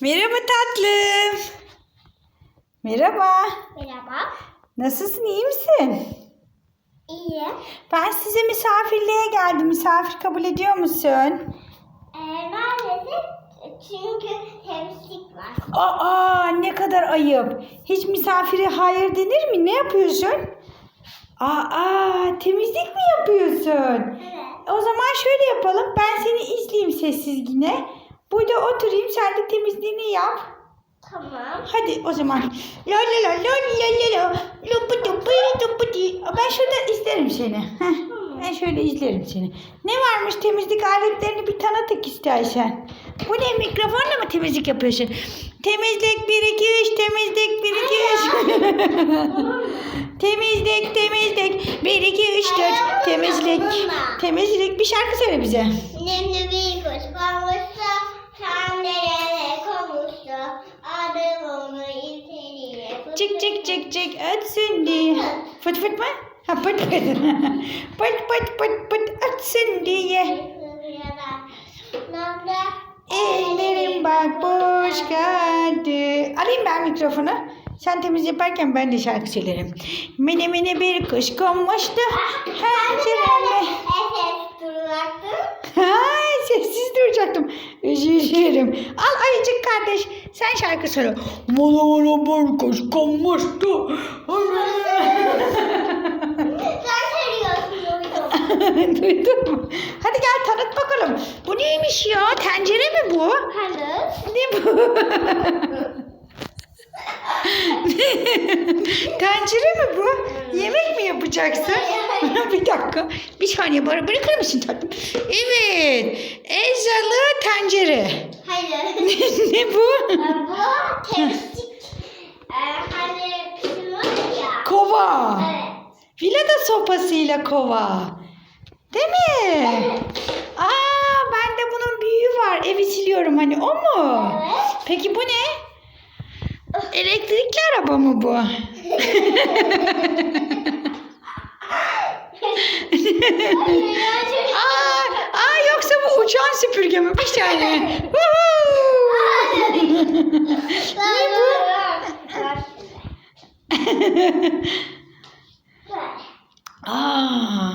Merhaba tatlım. Merhaba. Merhaba. Nasılsın iyi misin? İyi. Ben size misafirliğe geldim. Misafir kabul ediyor musun? Ee, maalesef çünkü temizlik var. Aa ne kadar ayıp. Hiç misafire hayır denir mi? Ne yapıyorsun? Aa temizlik mi yapıyorsun? Evet. O zaman şöyle yapalım. Ben seni izleyeyim sessiz yine. Burada oturayım sen de temizliğini yap. Tamam. Hadi o zaman. La la la la la la la. Lupu dupu dupu di. Ben şurada izlerim seni. Heh, Ben şöyle izlerim seni. Ne varmış temizlik aletlerini bir tanıtık istersen. Bu ne mikrofonla mı temizlik yapıyorsun? Temizlik 1 2 3 temizlik 1 2 3. temizlik temizlik 1 2 3 4 temizlik. Temizlik bir şarkı söyle bize. Nemli bir kuş konmuştu. Tam nereye konmuştu. Adım onu içeriye. Çık çık çık çık ötsün diye. Fıt fıt mı? Ha pıt pıt. pıt pıt pıt pıt ötsün diye. Ellerim bak boş kaldı. Alayım ben mikrofonu. Sen temiz yaparken ben de şarkı söylerim. Mene mene bir kuş konmuştu. Pencereme. Efes duraktım. Ay sessiz dilerim. Al ayıcık kardeş. Sen şarkı söyle. Mola mola. Sen söylüyorsun duydum. Duydun mu? Hadi gel tanıt bakalım. Bu neymiş ya? Tencere mi bu? Hayır. Ne bu? Tencere mi bu? Yemek mi yapacaksın? bir dakika. Bir saniye bana bırakır mısın tatlım? Evet. Elzalı tencere. Hayır. ne bu? Ee, Bu temizlik. Ee, hani ya. Kova. Evet. Vilada sopasıyla kova. Değil mi? Evet. Aa bende bunun büyüğü var. Evi siliyorum hani o mu? Evet. Peki bu ne? Elektrikli araba mı bu? aa, aa yoksa bu uçan süpürge mi? Bir. Woohoo! Ne bu? Aa,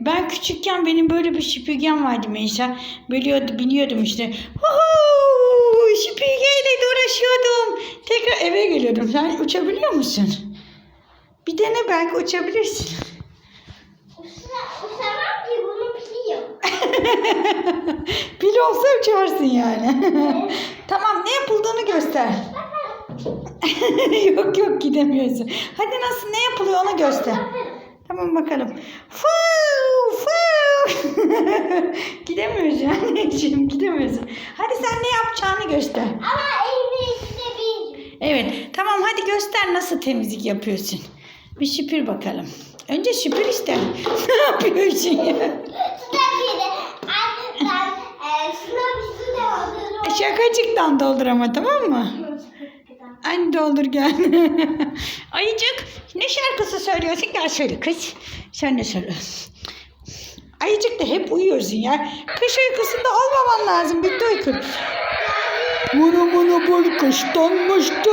ben küçükken benim böyle bir süpürgem vardı Meysa. Biliyordu, biniyordum işte. Huhu, süpürgeyle de uğraşıyordum. Geliyordum. Sen uçabiliyor musun? Bir dene belki uçabilirsin. Usamam ki bunu biliyorum. Pil olsa uçarsın yani. tamam ne yapıldığını göster. yok yok gidemiyorsun. Hadi nasıl ne yapılıyor onu göster. Tamam bakalım. Fuu, fuu. gidemiyorsun anneciğim gidemiyorsun. Hadi sen ne yapacağını göster. Ama. Evet tamam hadi göster nasıl temizlik yapıyorsun. Bir süpür bakalım. Önce süpür işte. ne yapıyorsun ya? De. Şakacıktan doldur ama tamam mı? Anne doldur gel. Ayıcık ne şarkısı söylüyorsun? Gel söyle kız. Sen ne söylüyorsun? Ayıcık da hep uyuyorsun ya. Kış uykusunda olmaman lazım. Bitti uykun. Bana bana bir kış donmuştu.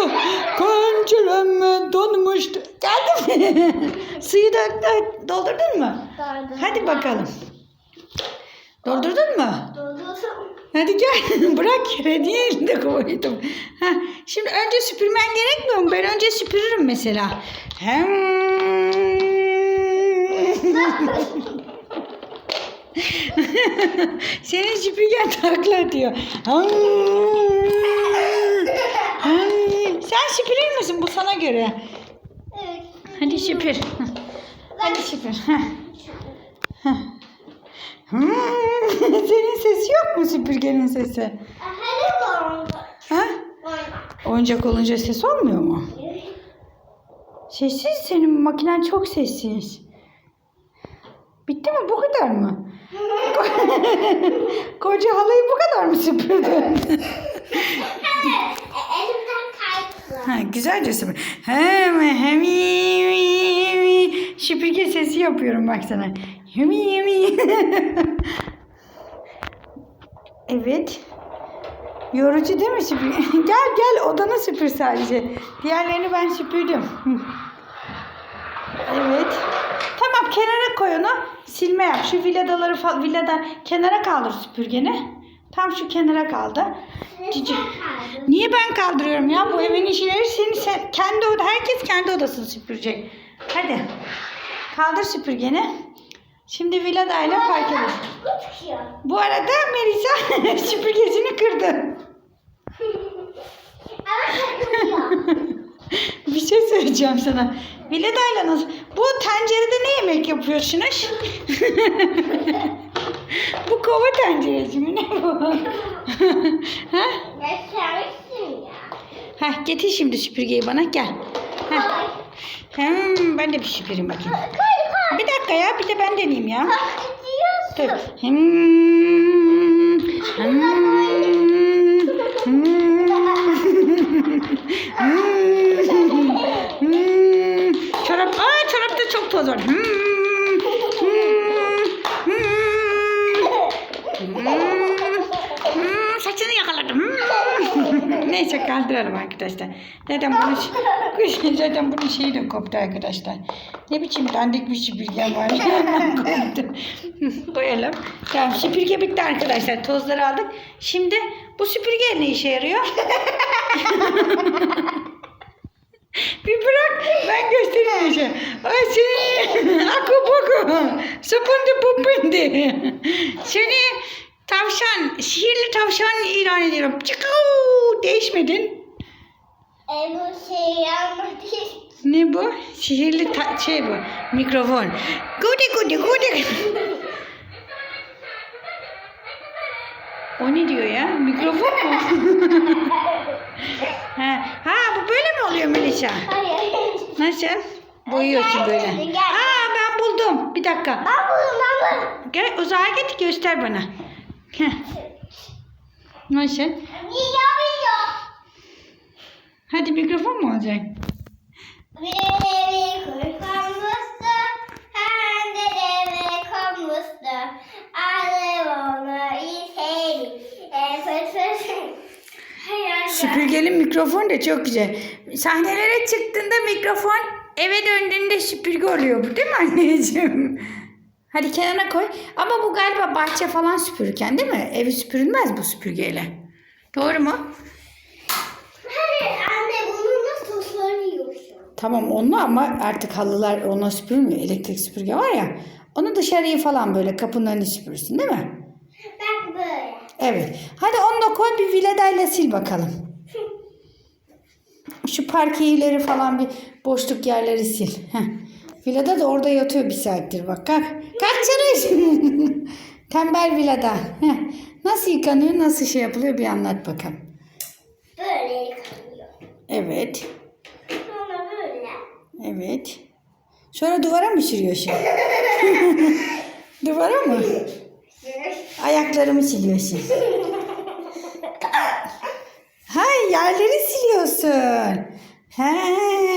Pencereme donmuştu. Geldi mi? Suyu da da- doldurdun mu? Hadi bakalım. Doldurdun mu? Doldurdum. Hadi gel bırak yere niye elinde koydum. Ha, şimdi önce süpürmen gerekmiyor mu? Ben önce süpürürüm mesela. Hem... Senin süpürgen takla atıyor. Sen süpürür müsün? Bu sana göre. Evet. Hadi süpür. Hadi süpür. Hmm, Senin sesi yok mu süpürgenin sesi? Ha? Oyuncak olunca ses olmuyor mu? Sessiz senin makinen çok sessiz. Bitti mi bu kadar mı? Koca halıyı bu kadar mı süpürdün? Evet. e, Elimden kaydı. ha, güzelce süpür. Hem hem süpürge sesi yapıyorum bak sana. Hem evet. Yorucu değil mi süpürge? gel gel odanı süpür sadece. Diğerlerini ben süpürdüm. Evet. Tamam kenara koy onu. Silme yap. Şu villadaları fa- villada kenara kaldır süpürgeni. Tam şu kenara kaldı. Cici. Niye ben kaldırıyorum ya? Bu evin işleri senin sen, kendi oda herkes kendi odasını süpürecek. Hadi. Kaldır süpürgeni. Şimdi villadayla park edelim. Bu çıkıyor. Bu arada Melisa süpürgesini kırdı. Ama takılıyor. Bir söyleyeceğim sana. Villadayla nasıl? Bu tencerede ne yemek yapıyorsunuz? bu kova tenceresi mi? Ne bu? ha? Ha, getir şimdi süpürgeyi bana gel. Ha. Koy. Hmm, ben de bir süpüreyim bakayım. Bir dakika ya bir de ben deneyeyim ya. Dur. Hmm, hmm, hmm, hmm. Çorap, aa çorapta çok toz var. Hmm, hmm, hmm, hmm, saçını yakaladım. Hmm. Neyse kaldıralım arkadaşlar. Zaten bunun, zaten bunun şeyi de koptu arkadaşlar. Ne biçim dandik bir süpürgem var. Koptu. Koyalım. Tamam süpürge bitti arkadaşlar. Tozları aldık. Şimdi bu süpürge ne işe yarıyor? Bir bırak ben göstereyim işe. Ay seni aku boku. Sıpındı pupundi. Seni tavşan, sihirli tavşan ilan ediyorum. Çıkau değişmedin. E bu şey. Ne bu? Sihirli ta- şey bu. Mikrofon. Gudi gudi gudi. O ne diyor ya? Mikrofon mu? ha, ha bu böyle mi oluyor Melisa? Hayır. Nasıl? Boyuyorsun böyle. Gel. Aa ben buldum. Bir dakika. Ben buldum ben buldum. Gel uzağa git göster bana. Heh. Nasıl? Niye biliyor? Hadi mikrofon mu olacak? Bir evi kurtarmıştı. Hem de eve konmuştu. Alım onu iseydi. Süpürgeli mikrofon da çok güzel. Sahnelere çıktığında mikrofon, eve döndüğünde süpürge oluyor bu değil mi anneciğim? Hadi kenara koy. Ama bu galiba bahçe falan süpürürken değil mi? Evi süpürülmez bu süpürgeyle. Doğru mu? Hayır anne bunu nasıl söylüyorsun? Tamam onunla ama artık halılar onunla süpürülmüyor. Elektrik süpürge var ya. Onu dışarıyı falan böyle kapının önünü süpürürsün değil mi? Bak böyle. Evet. Hadi onu da koy bir viladayla sil bakalım. Şu parkeleri falan bir boşluk yerleri sil. Heh. Vilada da orada yatıyor bir saattir bak. Kalk. Kalk canım. Tembel vilada. Heh. Nasıl yıkanıyor, nasıl şey yapılıyor bir anlat bakalım. Böyle yıkanıyor. Evet. Sonra böyle. Evet. Sonra duvara mı sürüyorsun? duvara mı? Ayaklarımı siliyorsun. Hay yerleri siliyorsun. He.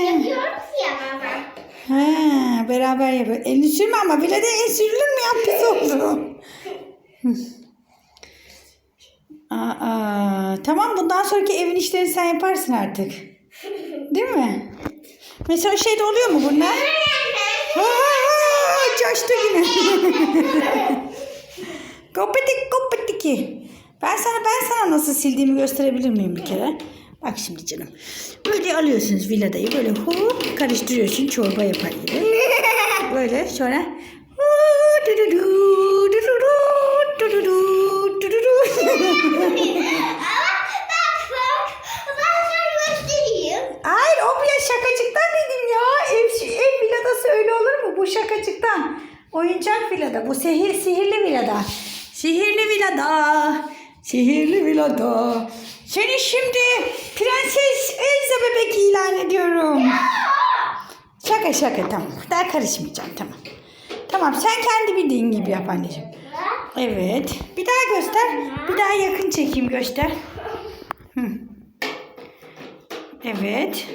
Yapıyoruz ya baba. He, beraber yapıyor. Elini sürme ama bile de el sürülür mü ya pis oldu. Aa, tamam bundan sonraki evin işlerini sen yaparsın artık. Değil mi? Mesela şeyde oluyor mu bunlar? Aa, coştu yine. Kopetik kopetiki. Ben sana ben sana nasıl sildiğimi gösterebilir miyim bir kere? Bak şimdi canım. Böyle alıyorsunuz villadayı böyle hop karıştırıyorsun çorba yapar gibi. Böyle sonra. Hayır o bir şakacıktan dedim ya. Ev, ev villadası öyle olur mu? Bu şakacıktan. Oyuncak villada. Bu sihir, sihirli villada. Sihirli villada. Sihirli villada. Seni şimdi Prenses Elsa bebek ilan ediyorum. Şaka şaka tamam. Daha karışmayacağım tamam. Tamam sen kendi bildiğin gibi yap anneciğim. Evet. Bir daha göster. Bir daha yakın çekeyim göster. Hı. Evet.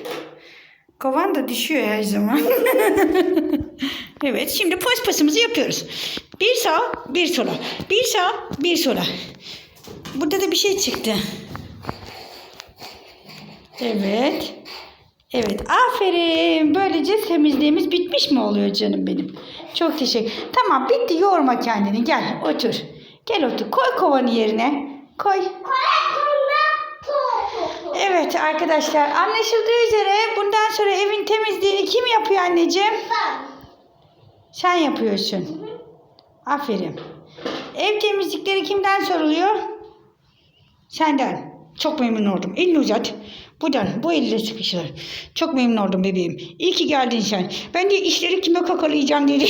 Kovan da düşüyor her zaman. evet şimdi paspasımızı yapıyoruz. Bir sağ bir sola. Bir sağ bir sola. Burada da bir şey çıktı. Evet. Evet aferin. Böylece temizliğimiz bitmiş mi oluyor canım benim? Çok teşekkür. Tamam bitti yorma kendini. Gel otur. Gel otur. Koy kovanı yerine. Koy. Evet arkadaşlar anlaşıldığı üzere bundan sonra evin temizliğini kim yapıyor anneciğim? Ben. Sen yapıyorsun. Aferin. Ev temizlikleri kimden soruluyor? Senden. Çok memnun oldum. Elini uzat. Buradan bu elle sıkışılır. Çok memnun oldum bebeğim. İyi ki geldin sen. Ben de işleri kime kakalayacağım diye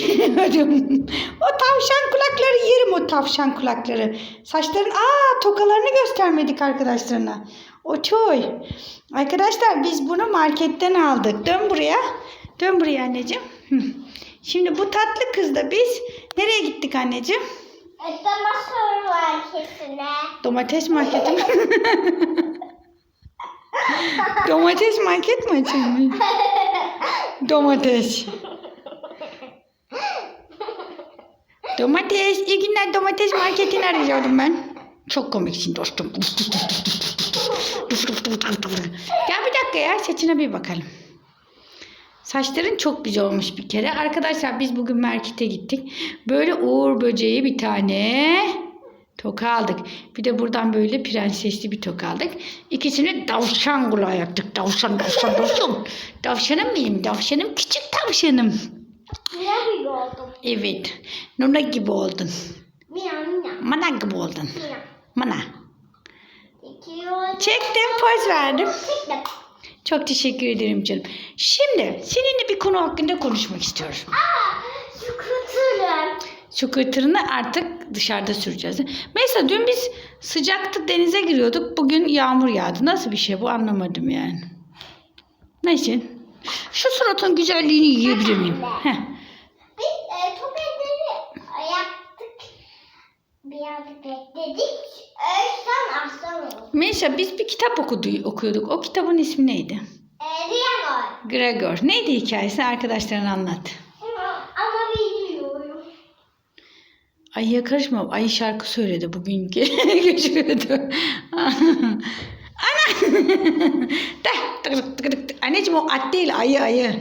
o tavşan kulakları yerim o tavşan kulakları. Saçların aa tokalarını göstermedik arkadaşlarına. O çoy. Arkadaşlar biz bunu marketten aldık. Dön buraya. Dön buraya anneciğim. Şimdi bu tatlı kızla biz nereye gittik anneciğim? Damasör var kesine. Domates marketi mi? Domates market mi açılmış? Domates. Domates. İyi günler domates marketini arıyordum ben. Çok komiksin dostum. Gel bir dakika ya saçına bir bakalım. Saçların çok güzel olmuş bir kere. Arkadaşlar biz bugün markete gittik. Böyle uğur böceği bir tane toka aldık. Bir de buradan böyle prensesli bir toka aldık. İkisini tavşan kulağı yaptık. Tavşan, tavşan, tavşan. Tavşanım benim, tavşanım. Küçük tavşanım. Ne bir oldum? Evet. Nuna gibi oldun. Mina mina. Mana gibi oldun. Mina. Mana. Çektim, poz verdim. Çektim. Çok teşekkür ederim canım. Şimdi seninle bir konu hakkında konuşmak istiyorum. Aa, şu kutularım. Scooter'ını artık dışarıda süreceğiz. Mesela dün biz sıcakta denize giriyorduk. Bugün yağmur yağdı. Nasıl bir şey bu anlamadım yani. Neyse. Şu suratın güzelliğini yiyebilir miyim? Heh. Biz e, top etleri yaptık. Birazcık bekledik. Ölçten aslan. Mesela biz bir kitap okudu, okuyorduk. O kitabın ismi neydi? E, Riyanor. Gregor. Neydi hikayesi? Arkadaşlarına anlat. Ama, bilmiyorum. Ayıya karışma. Ayı şarkı söyledi bugün. Geçiyordu. Ana! Tık tık tık tık tık. Anneciğim o at değil ayı ayı.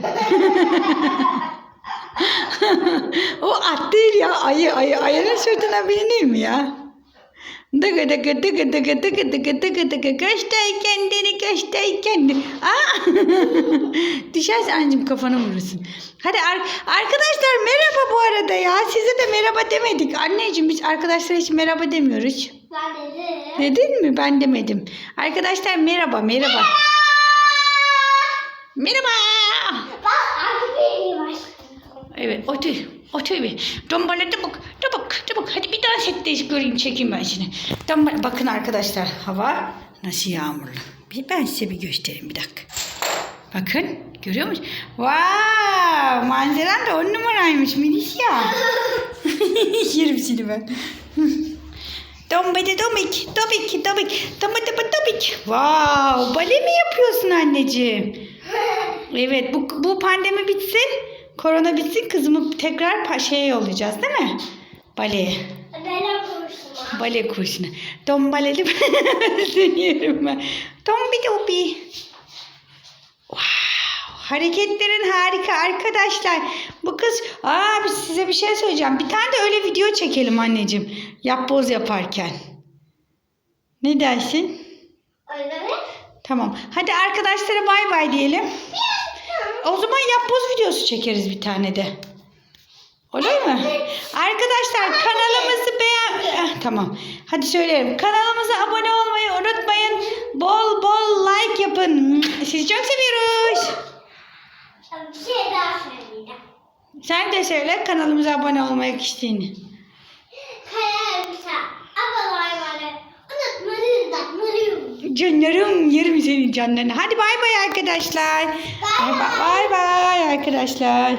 o at değil ya ayı ayı. Ayının sırtına mi ya? Dıgı dıgı dıgı dıgı dıgı dıgı dıgı dıgı göster kendini göster kendini. Aa! Düşerse anneciğim kafanı vurursun. Hadi ar- arkadaşlar merhaba bu arada ya. Size de merhaba demedik. Anneciğim biz arkadaşlara hiç merhaba demiyoruz. Ben dedim. Dedin mi? Ben demedim. Arkadaşlar merhaba merhaba. Merhaba. Bak artık. Evet otur. Otur bir. Dombala çabuk. Çabuk. Çabuk. Hadi bir daha setteyiz göreyim çekeyim ben seni. Dombala. Bakın arkadaşlar hava nasıl yağmurlu. Bir, ben size bir göstereyim bir dakika. Bakın görüyor musunuz? Wow, manzaran da on numaraymış Melis ya. Yerim seni ben. Dombede domik, dobik, dobik, dombede dobik. Wow, bale mi yapıyorsun anneciğim? Evet, bu, bu pandemi bitsin, korona bitsin, kızımı tekrar pa- şeye yollayacağız değil mi? Baleye. Bana konuşma. Bale kursuna. Dombaleli seni yerim ben. Dombi dobi. Wow. Hareketlerin harika arkadaşlar. Bu kız... Aa size bir şey söyleyeceğim. Bir tane de öyle video çekelim anneciğim. Yap boz yaparken. Ne dersin? Öyle mi? Tamam. Hadi arkadaşlara bay bay diyelim. O zaman yap boz videosu çekeriz bir tane de. Olur mu? Arkadaşlar kanalımızı beğen... Eh, tamam. Hadi söyleyelim. Kanalımıza abone olmayı unutmayın. Bol bol like yapın. Sizi çok seviyoruz. Bir şey daha söyleyeceğim. Sen de söyle kanalımıza abone olmayı isteğini. Kanalımıza abone olmayı unutmayın. unutmayın. Canlarım yerim senin canlarını. Hadi bay bay arkadaşlar. Bay bay, bay bay arkadaşlar.